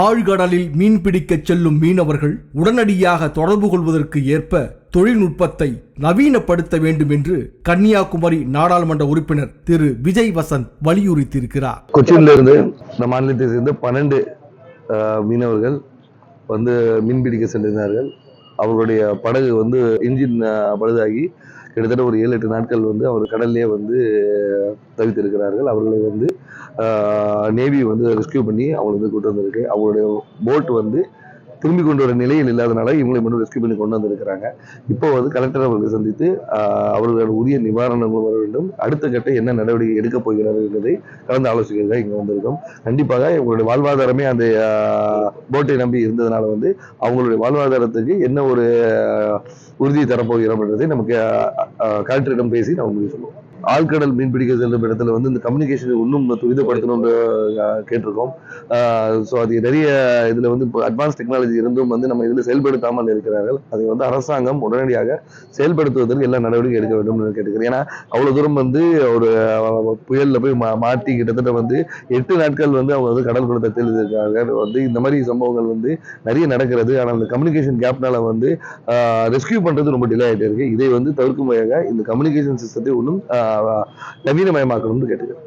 ஆழ்கடலில் மீன்பிடிக்கச் செல்லும் மீனவர்கள் உடனடியாக தொடர்பு கொள்வதற்கு ஏற்ப தொழில்நுட்பத்தை நவீனப்படுத்த வேண்டும் என்று கன்னியாகுமரி நாடாளுமன்ற உறுப்பினர் திரு. விஜய் வசந்த் வலியுறுத்தியிருக்கிறார். கொச்சின்ல இருந்து இந்த மாநிலத்தை சேர்ந்த பன்னெண்டு மீனவர்கள் வந்து மீன்பிடிக்க சென்றிருந்தார்கள் அவர்களுடைய படகு வந்து இன்ஜின் பழுதாகி கிட்டத்தட்ட ஒரு ஏழு எட்டு நாட்கள் வந்து அவர் கடல்லே வந்து தவித்திருக்கிறார்கள். அவர்களை வந்து நேவி வந்து ரெஸ்கியூ பண்ணி அவங்களை வந்து கூட்டு வந்திருக்கு. அவங்களுடைய போட் வந்து திரும்பி கொண்டு வர நிலையில் இல்லாதனால இவங்களை மட்டும் ரெஸ்கியூ பண்ணி கொண்டு வந்திருக்கிறாங்க. இப்போ வந்து கலெக்டர் அவர்களை சந்தித்து அவர்களோட உரிய நிவாரணங்களும் வர வேண்டும். அடுத்த கட்ட என்ன நடவடிக்கை எடுக்கப் போகிறார்கள் என்பதை கலந்து ஆலோசிக்கிறதுக்காக இங்கே வந்திருக்கோம். கண்டிப்பாக இவங்களுடைய வாழ்வாதாரமே அந்த போட்டை நம்பி இருந்ததுனால வந்து அவங்களுடைய வாழ்வாதாரத்துக்கு என்ன ஒரு உறுதி உறுதியை தரப்போகிறோம் என்பதை நமக்கு கலெக்டரிடம் பேசி நான் முடிவு சொல்லுவோம். ஆழ்கடல் மீன்பிடிக்க செல்லும் இடத்துல வந்து இந்த கம்யூனிகேஷனை இன்னும் துரிதப்படுத்தணும்னு கேட்டிருக்கோம். ஸோ அது நிறைய இதில் வந்து இப்போ அட்வான்ஸ் டெக்னாலஜி இருந்தும் வந்து நம்ம இதில் செயல்படுத்தாமல் இருக்கிறார்கள். அதை வந்து அரசாங்கம் உடனடியாக செயல்படுத்துவதற்கு எல்லா நடவடிக்கை எடுக்க வேண்டும் கேட்டுக்கிறேன். ஏன்னா அவ்வளோ தூரம் வந்து ஒரு புயலில் போய் மா மாட்டி கிட்டத்தட்ட வந்து எட்டு நாட்கள் வந்து அவங்க வந்து கடல் குளத்தை இருக்காங்க வந்து இந்த மாதிரி சம்பவங்கள் வந்து நிறைய நடக்கிறது. ஆனால் அந்த கம்யூனிகேஷன் கேப்னால வந்து ரெஸ்கியூ பண்ணுறது ரொம்ப டிலே ஆகிட்டே இருக்கு. இதை வந்து தவிர்க்கும் வகையாக இந்த கம்யூனிகேஷன் சிஸ்டத்தை இன்னும் நவீனமயமாக்கணும்னு கேட்டுக்கிறேன்.